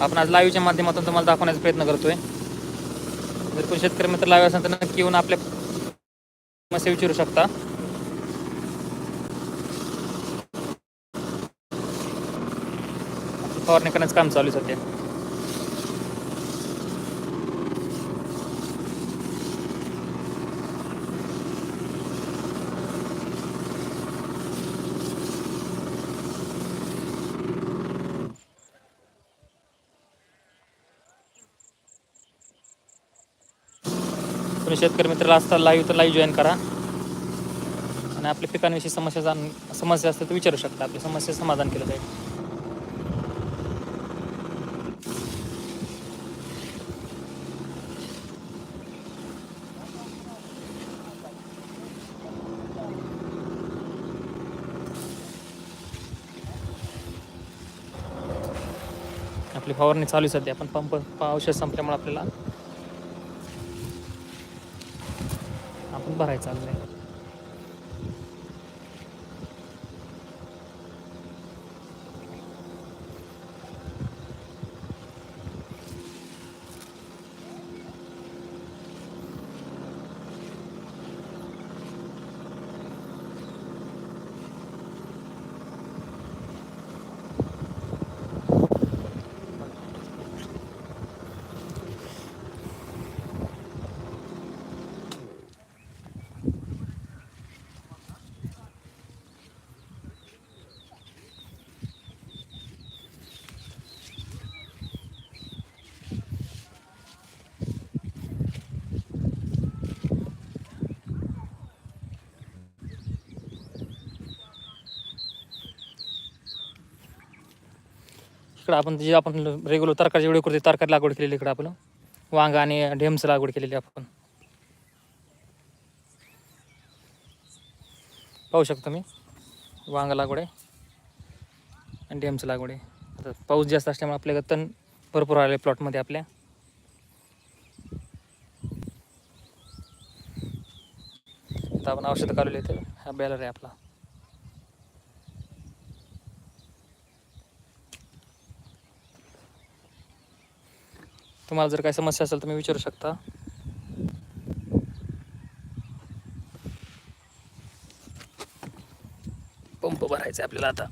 आपण आज लाईव्हच्या माध्यमातून तुम्हाला दाखवण्याचा प्रयत्न करतोय. जर कोणी शेतकरी मित्र लाईव्ह असेल तर नक्की येऊन आपल्या समस्या विचारू शकता. फवारणी करण्याचं काम चालू आहे सध्या. शेतकरी मित्राला असता लाईव्ह तर लाईव्ह जॉईन करा. आणि आपल्या पिकांविषयी समस्या जाण समस्या असतात तर विचारू शकता. आपली समस्या समाधान केलं जाईल. आपली फवारणी चालू सध्या. पण पंप औषध संपल्यामुळे आपल्याला भरायचा भरायचं आहे इकडं आपण जे आपण रेग्युलर तरकारी व्हिडिओ करतो तरकारी लागवड केलेली इकडं आपण. वांगा आणि ढेमचं लागवड केलेली आपण. पाहू शकतो मी वांगा लागवड आहे आणि ढेमचं लागवड आहे. आता पाऊस जास्त असल्यामुळे आपल्याकडे तण भरपूर आले प्लॉटमध्ये आपल्या. आता आपण औषधं काढलेली तर हा बॅलर आहे आपला. तुम्हाला जर काही समस्या असेल तर मी विचारू शकता. पंप भरायचा आहे आपल्याला आता.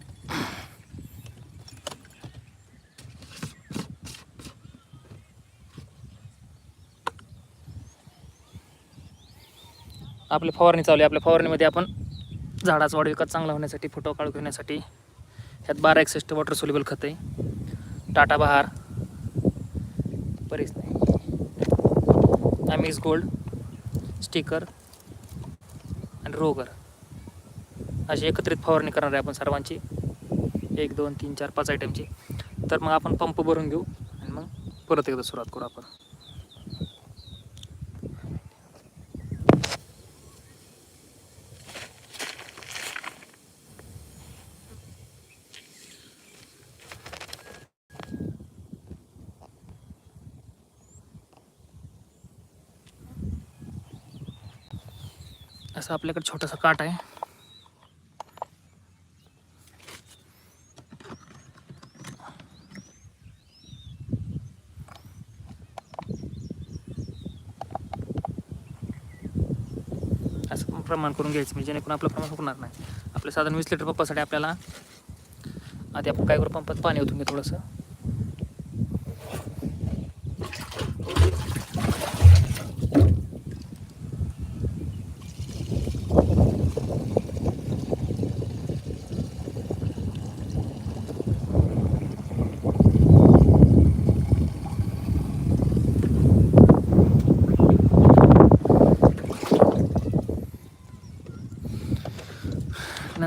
आपली फवारणी चालू आहे. आपल्या फवारणीमध्ये आपण झाडाचा वाढ विकास चांगला होण्यासाठी फोटो काढू घेण्यासाठी ह्यात बारा एकसष्ट वॉटर सोल्युबल खत आहे टाटा बहार बरेच नाही. इज गोल्ड स्टिकर आणि रोगर अशी एकत्रित फवारणी करणार आहे आपण सर्वांची. एक दोन तीन चार पाच आयटमची तर मग आपण पंप भरून घेऊ आणि मग परत एकदा सुरुवात करू आपण. असं आपल्याकडे छोटासा काट आहे. असं प्रमाण करून घ्यायचं म्हणजे जेणेकरून आपलं प्रमाण होणार नाही. आपलं साधारण वीस लिटर पंपासाठी आपल्याला आधी आपण काय करू पंपात पाणी ओतून घे थोडंसं.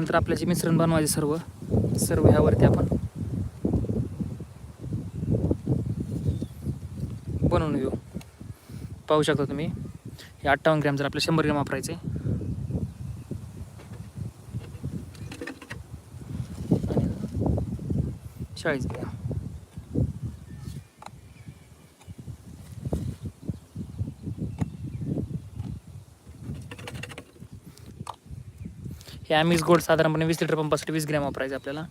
नंतर आपल्याचे जे मिश्रण बनवायचे सर्व सर्व ह्यावरती आपण बनवून घेऊ. पाहू शकता तुम्ही हे अठ्ठावन्न ग्रॅम जर आपल्या शंभर ग्रॅम वापरायचे. चाळीस ग्रॅम हे आम्हीच गोड साधारणपणे वीस लिटर पंपासाठी वीस ग्रॅम वापरायचं आपल्याला.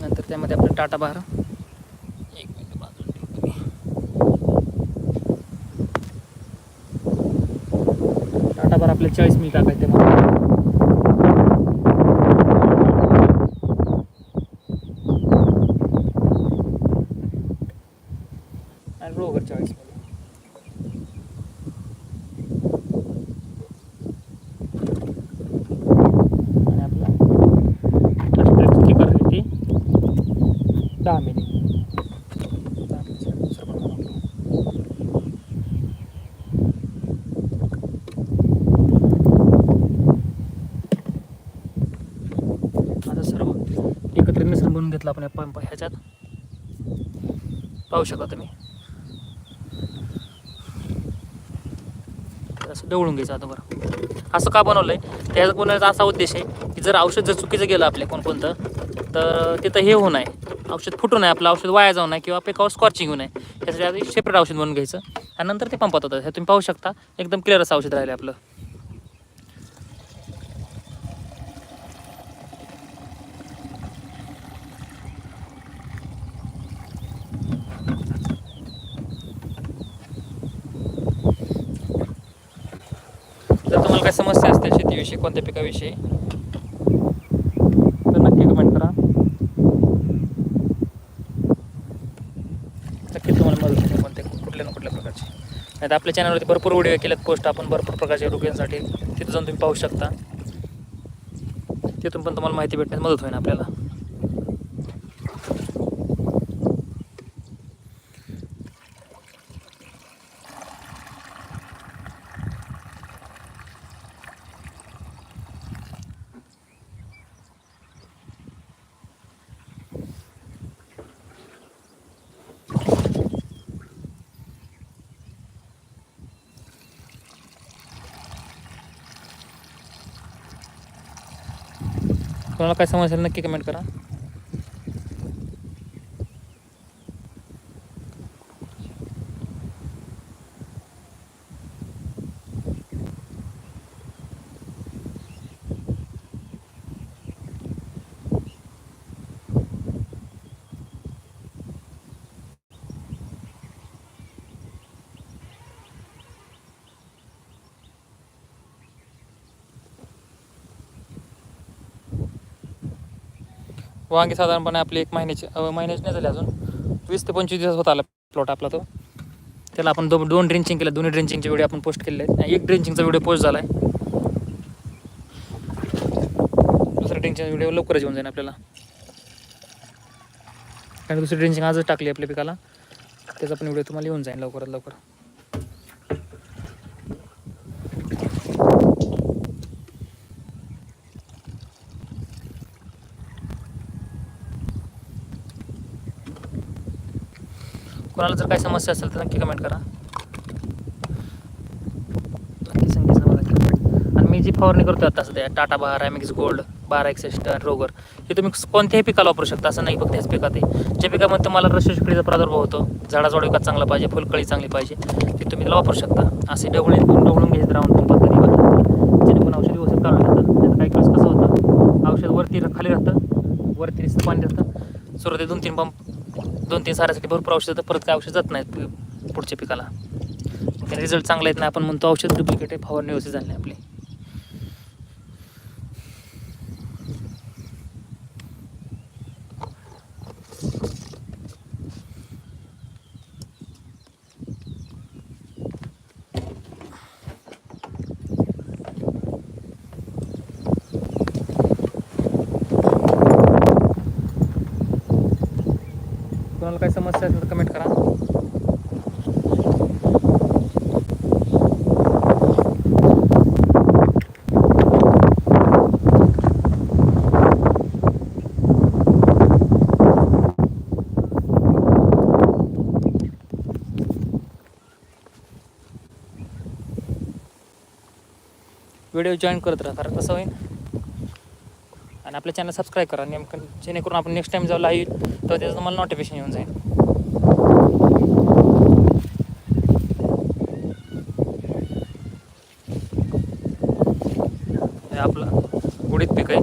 नंतर त्यामध्ये आपलं टाटा बहार मी. टाटा बहार आपल्याला चाळीस मिनिट टाकायचं त्यामध्ये आणि रोगर चाळीसमध्ये आणि आपला स्टिकर आहे ती दहा मिली दहा मिलीचं दुसरं पण बनवलं. आता सर्व एकत्रित मिश्रण बनवून घेतला आपण या पंप ह्याच्यात. पाहू शकता तुम्ही. असं डवळून घ्यायचं आता बरं. असं का बनवलं आहे त्याचा बनवण्याचा असा उद्देश आहे की जर औषध जर चुकीचं गेलं आपल्या कोणकोणतं तर तिथं हे होऊ नये. औषध फुटू नये आपलं औषध वाया जाऊ नये किंवा पिकावर स्कॉर्चिंग होऊ नये. त्यासाठी आधी सेपरेट औषध बनवून घ्यायचं. आणि नंतर ते पंपात होतं हे तुम्ही पाहू शकता. एकदम क्लिअर असं औषध राहिलं आपलं जर तुम्हाला काही समस्या असतील शेतीविषयी कोणत्या पिकाविषयी? तर नक्की कमेंट करा. नक्की तुम्हाला मदत होईल कोणत्या कुठल्या ना कुठल्या प्रकारची. नाही तर आपल्या चॅनलवरती भरपूर व्हिडिओ केल्यात पोस्ट आपण भरपूर प्रकारच्या रोग्यांसाठी. तिथं जाऊन तुम्ही पाहू शकता. तिथून पण तुम्हाला माहिती भेटण्यास मदत होईल आपल्याला. कोणाला काय समस्या नक्की कमेंट करा. वांगे साधारणपणे आपली एक महिन्याची महिन्याचे महिन्याची नाही झाली अजून. वीस ते पंचवीस दिवस होत आला प्लॉट आपला तो. त्याला आपण दो दोन ड्रिंचिंग केलं. दोन्ही ड्रिंचिंगचे व्हिडिओ आपण पोस्ट केलेले आहेत. एक ड्रिंचिंगचा व्हिडिओ पोस्ट झाला आहे दुसऱ्या ड्रिंचिंगचा व्हिडिओ लवकरच येऊन जाईल आपल्याला. आणि दुसरी ड्रिंचिंग आजच टाकली आपल्या पिकाला. त्याचा पण व्हिडिओ तुम्हाला येऊन जाईल लवकरात लवकर. कोणाला जर काही समस्या असेल तर नक्की कमेंट करा. नक्की संख्या आणि मी जी फवारणी करतो आता सध्या टाटा बहार ॲमिक्स गोल्ड बारा एक्सेस्ट रोगर हे तुम्ही कोणत्याही पिकाला वापरू शकता असं नाही फक्त ह्याच पिकात आहे. ज्या पिकामध्ये तुम्हाला रसशिकडीचा प्रादुर्भाव होतो झाडाचा विकास चांगला पाहिजे फुलकळी चांगली पाहिजे ते तुम्ही त्याला वापरू शकता. असे डवळे डवळून घेत राहून पंप पद्धती जेणेकरून औषध व्यवस्थित काढून येतात त्याचं काही कसं होतं? औषध वरती खाली राहतं वरती पाणी राहतं सुरुवाती दोन तीन पंप दोन तीन साऱ्यासाठी भरपूर औषध तर परत काय औषध जात नाहीत पुढच्या पिकाला. रिझल्ट चांगला येत नाही आपण म्हणतो औषध डुप्लिकेट आहे फवारणी व्यवस्थित झाली आपली कोणाला काही समस्या असेल तर कमेंट करा व्हिडिओ जॉईन करत राहा कारण कसं होईल? आणि आपल्या चॅनल सबस्क्राईब करा नेमकं जेणेकरून आपण नेक्स्ट टाईम जेव्हा लाईव्ह तर त्याचं तुम्हाला नोटिफिकेशन येऊन जाईल. हे आपलं उडीद पीक आहे.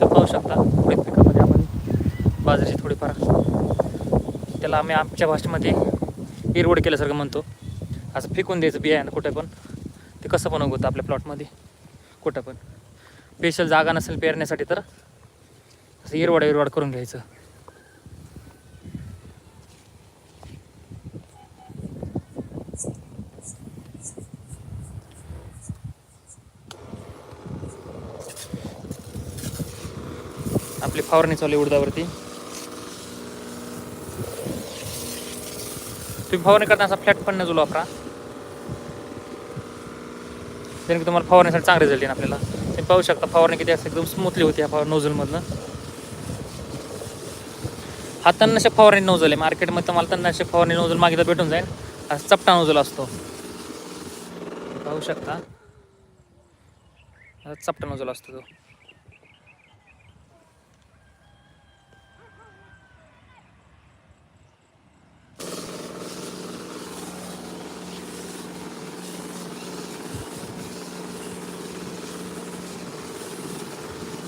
ते पाहू शकता उडीद पिकामध्ये आपण बाजरीची थोडीफार त्याला आम्ही आमच्या भाषेमध्ये इरवड केल्यासारखं म्हणतो. असं फेकून द्यायचं बियाणं कुठे पण ते कसं पण उगवतं आपल्या प्लॉटमध्ये कुठं पण. स्पेशल जागा नसेल पेरण्यासाठी तर असं हिरवड हिरवड करून घ्यायचं. आपली फवारणी चालू आहे उडदावरती. तुम्ही फवारणी करताना असा फ्लॅट पण नजूल वापरा जेणेकरून तुम्हाला फवारण्यासाठी चांगले रिझल्ट येईल आपल्याला. तुम्ही पाहू शकता फवारणी किती असं एकदम स्मूथली होती ह्या नोझलमधनं हा तन्नाशक फवारणी नोझल आहे. मार्केटमध्ये तुम्हाला तन्नाशक फवारणी नोझल मागितलं भेटून जाईल. हा चपटा नोझल असतो. पाहू शकता. चपटा नोझल असतो तो.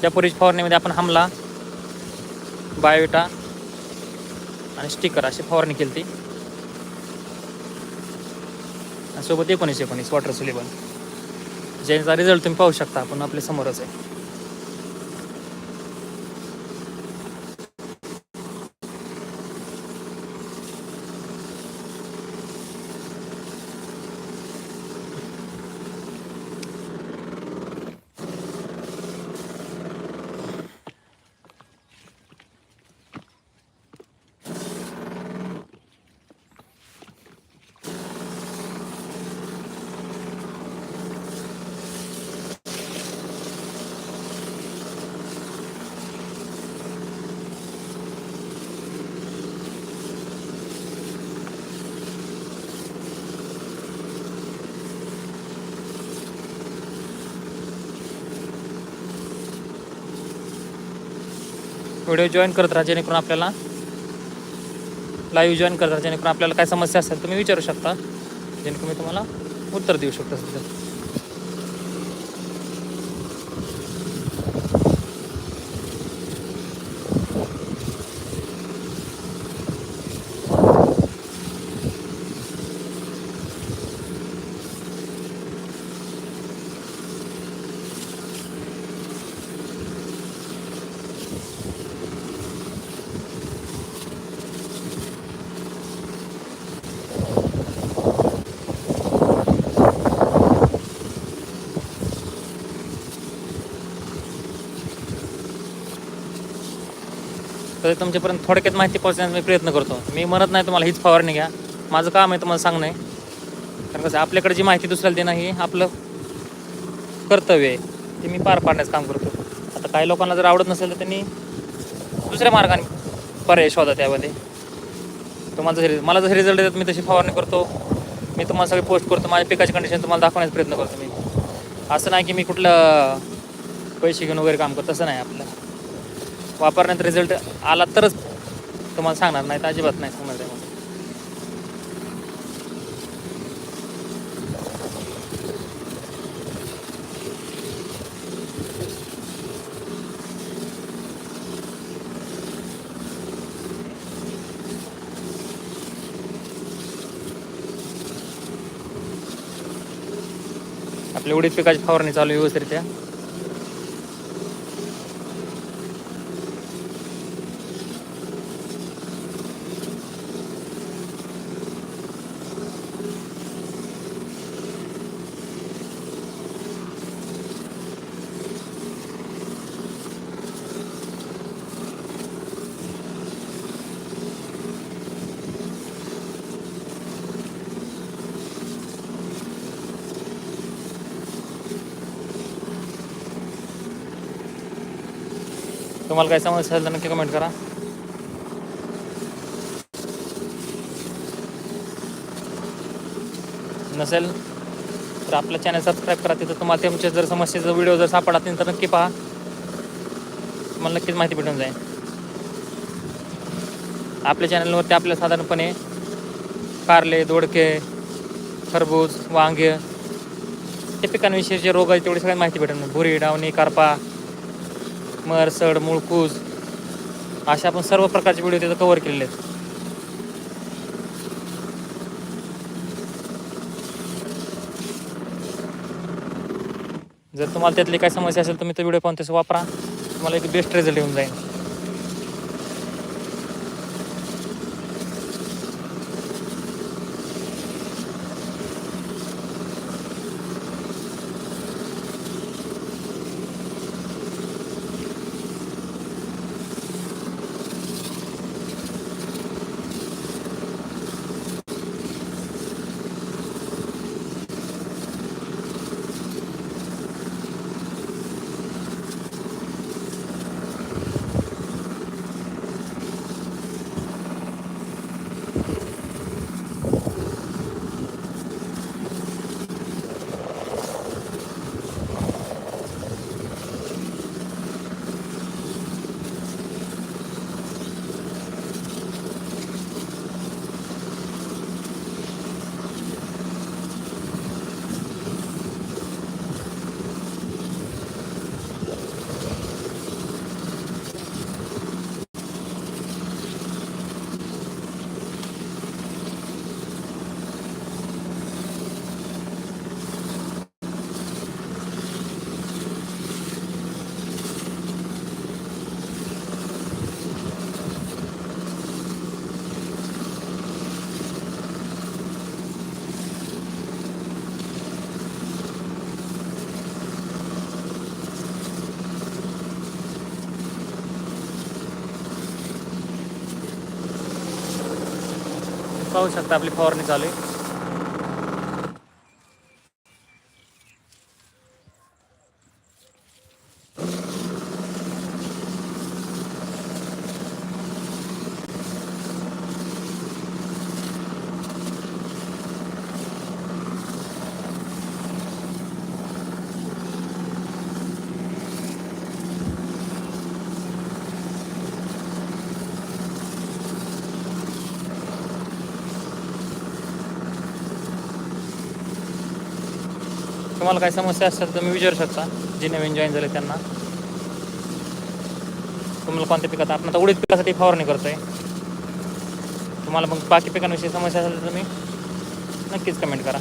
त्या फवारणीमध्ये आपण हमला बायोटा आणि स्टिकर अशी फवारणी केली ती आणि सोबत एकोणीस एकोणीस वॉटर सुलेबल ज्यांचा रिझल्ट तुम्ही पाहू शकता आपण आपल्या समोरच आहे. व्हिडिओ जॉईन करत राहा जेणेकरून आपल्याला लाईव्ह जॉईन करत राहा जेणेकरून आपल्याला काय समस्या असेल तुम्ही विचारू शकता जेणेकरून मी तुम्हाला उत्तर देऊ शकतो सध्या. तर तुमच्यापर्यंत थोडक्यात माहिती पोहोचण्याचा मी प्रयत्न करतो. मी म्हणत नाही तुम्हाला हीच फवारणी घ्या. माझं काम आहे तुम्हाला सांगणं आहे. कारण कसं आहे, आपल्याकडे जी माहिती दुसऱ्याला देणं हे आपलं कर्तव्य आहे. ते मी पार पाडण्याचं काम करतो. आता काही लोकांना जर आवडत नसेल तर त्यांनी दुसऱ्या मार्गाने पर्याय शोधा त्यामध्ये. तुम्हाला जसं मला जसं रिझल्ट देतात मी तशी फवारणी करतो. मी तुम्हाला सगळे पोस्ट करतो. माझ्या पिकाची कंडिशन तुम्हाला दाखवण्याचा प्रयत्न करतो मी. असं नाही की मी कुठलं पैसे घेऊन वगैरे काम करतो. तसं नाही आपलं. वापरण्यात रिझल्ट आला तरच तुम्हाला सांगणार नाही तर अजिबात नाही सांगणार त्यामध्ये आपल्या उडीद पिकाची फवारणी चालू आहे तुम्हाला काय समज असेल तर नक्की कमेंट करा. नसेल तर आपलं चॅनल सबस्क्राईब करा. तिथं तुम्हाला तुमच्या जर समस्येचा व्हिडिओ जर सापडला असेल तर नक्की पहा. तुम्हाला नक्कीच माहिती भेटून जाईल. आपल्या चॅनलवरती आपल्या साधारणपणे कारले दोडके खरबूज वांगे ते पिकांविषयी जे रोग आहेत तेवढी सगळ्यात माहिती भेटून भुरी डावणी करपा मरसड मुळकूज अशा आपण सर्व प्रकारचे व्हिडिओ तिथं कव्हर केलेले आहेत. जर तुम्हाला त्यातली काही समस्या असेल तर मी तो व्हिडिओ पाहून तसं वापरा. तुम्हाला एक बेस्ट रिझल्ट येऊन जाईल. पाहू शकता आपली फवारणी चालू आहे. तुम्हाला काही समस्या असेल तर तुम्ही विचारू शकता. जे नवीन जॉईन झाले त्यांना. तुम्हाला कोणत्या पिकात आपण आता उडीद पिकासाठी फवारणी करतोय. तुम्हाला मग बाकी पिकांविषयी समस्या असेल तर तुम्ही नक्कीच कमेंट करा.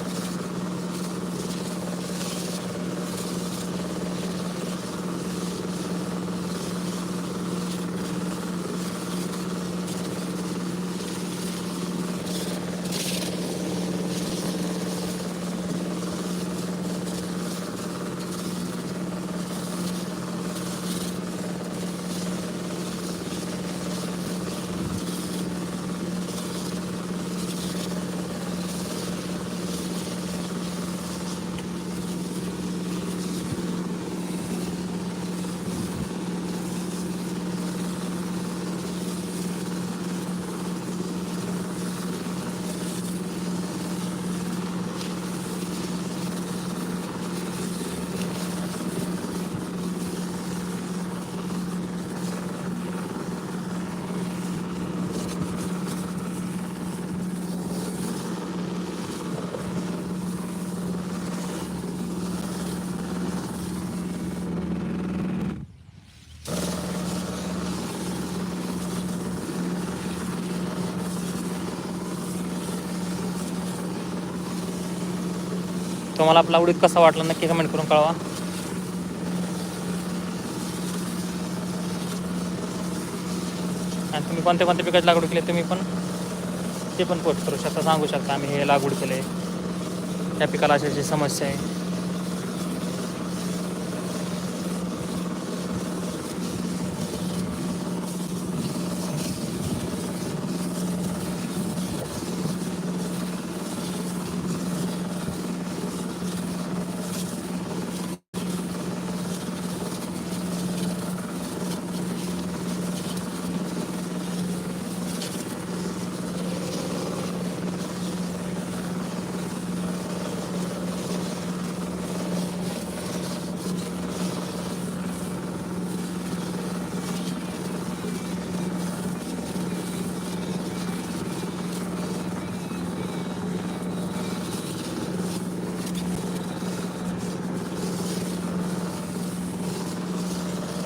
तुम्हाला आपला उडीत कसा वाटला नक्की कमेंट करून कळवा. आणि तुम्ही कोणत्या कोणत्या पिकाची लागवड केली तुम्ही पण ते पण पोस्ट करू शकता सांगू शकता आम्ही हे लागवड केलं आहे त्या पिकाला अशी अशी समस्या आहे.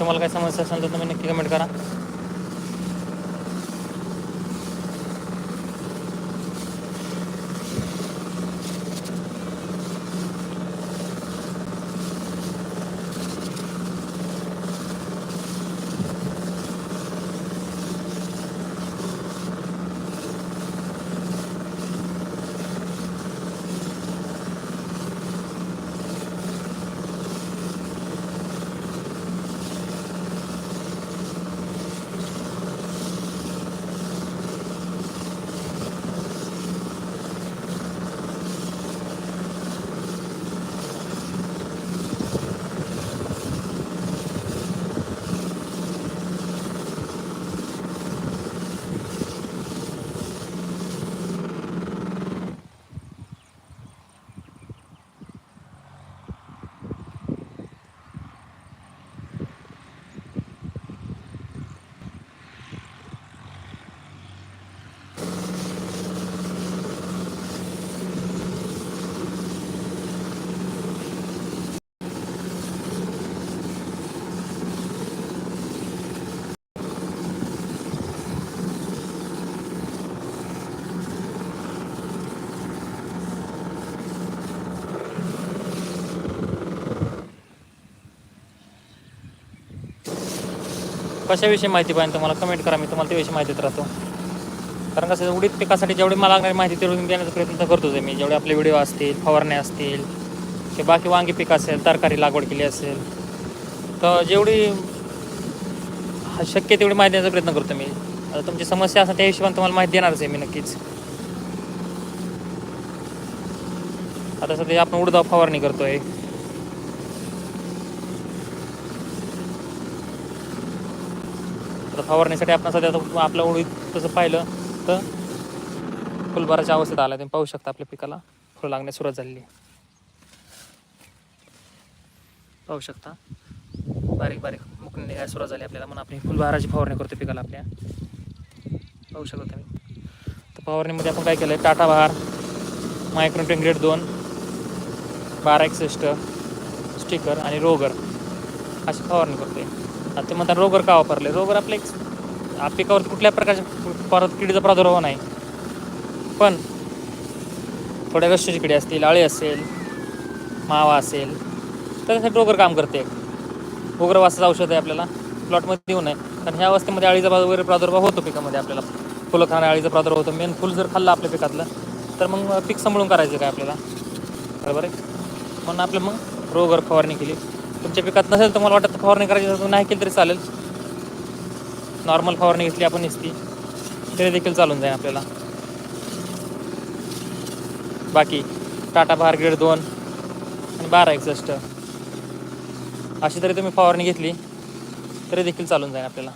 तुम्हाला काय समस्या असेल तर तुम्ही नक्की कमेंट करा. कशाविषयी माहिती पाहिजे? तुम्हाला कमेंट करा मी तुम्हाला त्याविषयी माहिती देत राहतो. कारण कसं उडीद पिकासाठी जेवढी मला लागणारी माहिती तेवढी देण्याचा प्रयत्न तर करतोच आहे मी. जेवढे आपले व्हिडिओ असतील फवारणे असतील किंवा बाकी वांगी पीक असेल तरकारी लागवड केली असेल तर जेवढी हा शक्य तेवढी माहिती देण्याचा प्रयत्न करतो मी. आता तुमची समस्या असेल त्या हिशोबाने तुम्हाला माहिती देणारच आहे मी नक्कीच. आता सध्या आपण उडदा फवारणी करतो आहे फवारणीसाठी आपण सध्या आता आपलं उडीद तसं पाहिलं तर फुलबाराच्या अवस्थेत आला तुम्ही पाहू शकता आपल्या पिकाला. फुलं लागण्यास सुरुवात झालेली पाहू शकता. बारीक बारीक मुकणे निघायला सुरुवात झाली आपल्याला. म्हणून आपण फुलबहाराची फवारणी करतो पिकाला आपल्या. पाहू शकता तुम्ही. तर फवारणीमध्ये आपण काय केलं आहे टाटा बहार मायक्रोटेन ग्रेड दोन बारा एकसष्ट स्टिकर आणि रोगर अशी फवारणी करतोय. आता ते म्हणतात रोगर का वापरले? रोगर आपले एक पिकावर कुठल्या प्रकारच्या परत किडीचा प्रादुर्भाव नाही. पण थोड्या गष्टाची किडी असतील अळी असेल मावा असेल तर त्यासाठी रोगर काम करते. उग्रवासाचं औषध आहे आपल्याला. प्लॉटमध्ये देऊ नये. कारण ह्या अवस्थेमध्ये अळीचा वगैरे प्रादुर्भाव होतो पिकामध्ये आपल्याला. फुलं खाणं अळीचा प्रादुर्भाव होतो. मेन फुल जर खाल्लं आपल्या पिकातलं तर मग पीक सांभाळून करायचं काय आपल्याला? बरोबर आहे? म्हणून आपलं मग रोगर फवारणी केली. तुमच्या पिकात नसेल तर मला वाटतं फवारणी करायची तर नाही केली तरी चालेल. नॉर्मल फवारणी घेतली आपण नुसती. तरी देखील चालून जाईल आपल्याला. बाकी टाटा बहार ग्रेड दोन आणि बारा एकसष्ट. अशी तरी तुम्ही फवारणी घेतली तरी देखील चालून जाईल आपल्याला.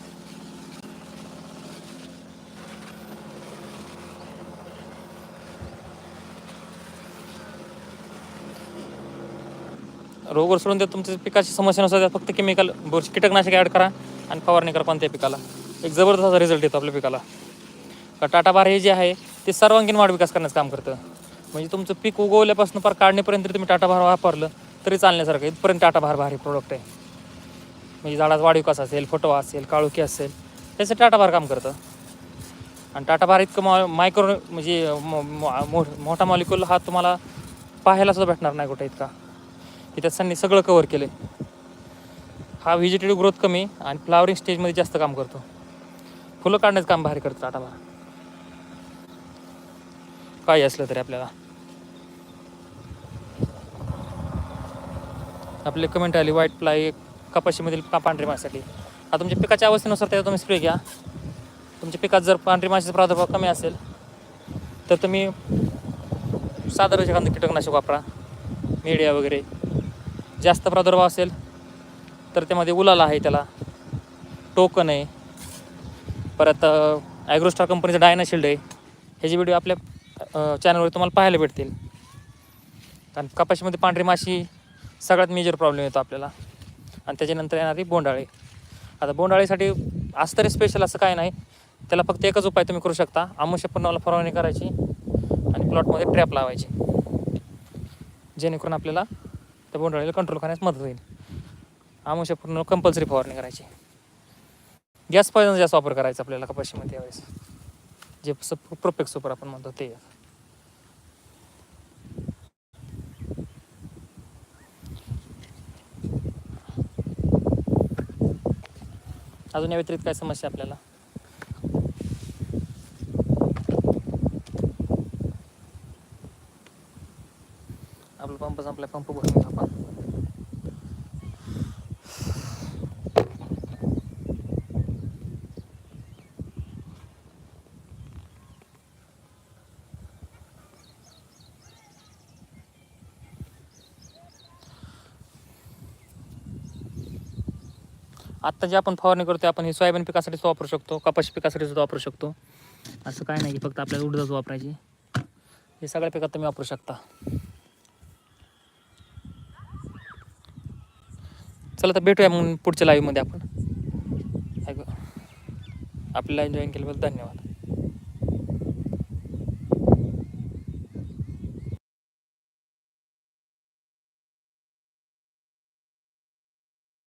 रोगवर सोडून देत तुमच्या पिकाची समस्या नसतात त्यात फक्त केमिकल बुरशी कीटकनाशक ॲड करा आणि फवारणी करा कोणत्या पिकाला. एक जबरदस्त असा रिझल्ट येतो आपल्या पिकाला. का टाटा बार हे जे आहे ते सर्वांगीण वाढ विकास करण्याचं काम करतं. म्हणजे तुमचं पीक उगवल्यापासून फार काढणीपर्यंत तुम्ही टाटा भार वापरलं तरी चालण्यासारखं इथपर्यंत टाटा भार भारी प्रोडक्ट आहे. म्हणजे झाडाचा वाढ विकास असेल फोटो असेल काळुकी असेल त्याचं टाटा भार काम करतं. आणि टाटा भार इतकं मॉ मायक्रो म्हणजे मोठा मॉलिक्युल हा तुम्हाला पाहायला सुद्धा भेटणार नाही कुठे इतका. की त्यात त्यांनी सगळं कवर केलं हा व्हिजिटेटिव्ह ग्रोथ कमी आणि फ्लावरिंग स्टेजमध्ये जास्त काम करतो. फुलं काढण्याचं काम भारी करतो टाटा भार काही असलं तरी आपल्याला. आपले कमेंट आली व्हाईट प्लाय कपाशीमधील पांढरी माशासाठी आता तुमच्या पिकाच्या अवस्थेनुसार त्याचा तुम्ही स्प्रे घ्या. तुमच्या पिकात जर पांढरी माशाचा प्रादुर्भाव कमी असेल तर तुम्ही साधारण एखादं कीटकनाशक वापरा. मीडिया वगैरे. जास्त प्रादुर्भाव असेल तर त्यामध्ये उलाला आहे त्याला. टोकन आहे. परत ॲग्रोस्टार कंपनीचं डायनाशिल्ड आहे. ह्याचे व्हिडिओ आपल्या चॅनलवर तुम्हाला पाहायला भेटतील. कारण कपाशीमध्ये पांढरी माशी सगळ्यात मेजर प्रॉब्लेम येतो आपल्याला. आणि त्याच्यानंतर येणारी बोंडाळी आता बोंडाळीसाठी असं तरी स्पेशल असं काय नाही. त्याला फक्त एकच उपाय तुम्ही करू शकता. आमुष्यपूर्णाला फवारणी करायची आणि प्लॉटमध्ये ट्रॅप लावायची. जेणेकरून आपल्याला त्या बोंडाळीला कंट्रोल करण्यास मदत होईल. आमुष्यपूर्ण कंपल्सरी फवारणी करायची. गॅस पाहिजे जास्त वापर करायचा आपल्याला कपाशीमध्ये यावेळेस? जे सप प्रोपेक्स सुपर आपण म्हणतो ते. अजून या व्यतिरिक्त काय समस्या आपल्याला? आपला पंप संपला पंप भरून आपण. आत्ता जे आपण फवारणी करतो आपण हे सोयाबीन पिकासाठी सुद्धा वापरू शकतो कपाशी पिकासाठी सुद्धा वापरू शकतो. असं काय नाही की फक्त आपल्याला उडदाच वापरायची. हे सगळ्या पिकात तुम्ही वापरू शकता. चला तर भेटूया मग पुढच्या लाईव्हमध्ये आपण. ऐकू. आपल्याला जॉईन केल्याबद्दल धन्यवाद.